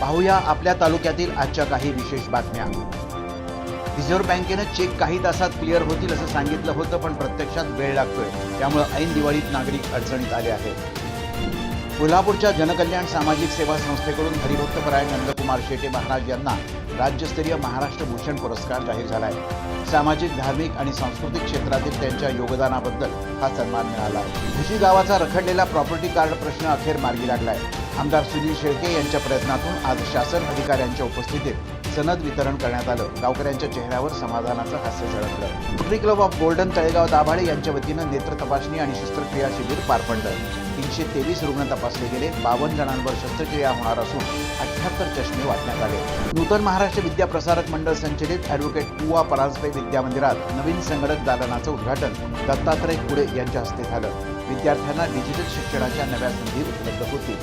पाहूया आपल्या तालुक्यातील आजच्या काही विशेष बातम्या. रिझर्व्ह बँकेनं चेक काही तासात क्लिअर होतील असं सांगितलं होतं पण प्रत्यक्षात वेळ लागतोय. त्यामुळे ऐन दिवाळीत नागरिक अडचणीत आले आहेत. कोल्हापूरच्या जनकल्याण सामाजिक सेवा संस्थेकडून हरिभक्तपरायण नंदकुमार शेटे महाराज यांना राज्यस्तरीय महाराष्ट्र भूषण पुरस्कार जाहीर झाला आहे सामाजिक धार्मिक आणि सांस्कृतिक क्षेत्रातील त्यांच्या योगदानाबद्दल हा सन्मान मिळाला. आहे भुशी गावाचा रखडलेला प्रॉपर्टी कार्ड प्रश्न अखेर मार्गी लागलाय. आमदार सुनील शेळके यांच्या प्रयत्नातून आज शासन अधिकाऱ्यांच्या उपस्थितीत सनद वितरण करण्यात आलं. गावकऱ्यांच्या चेहऱ्यावर समाधानाचं हास्य झळकलं. Rotary club of golden Talegaon Dabhade यांच्या वतीनं नेत्र तपासणी आणि शस्त्रक्रिया शिबिर पार पडलं. तीनशे तेवीस रुग्ण तपासले गेले. बावन्न जणांवर शस्त्रक्रिया होणार असून अठ्याहत्तर चष्मे वाटण्यात आले. नूतन महाराष्ट्र विद्या प्रसारक मंडळ संचलित ॲडव्होकेट कुवा परांजपे विद्या मंदिरात नवीन संगणक दालनाचं उद्घाटन दत्तात्रय कुडे यांच्या हस्ते झालं. विद्यार्थ्यांना डिजिटल शिक्षणाच्या नव्या संधी उपलब्ध होतील.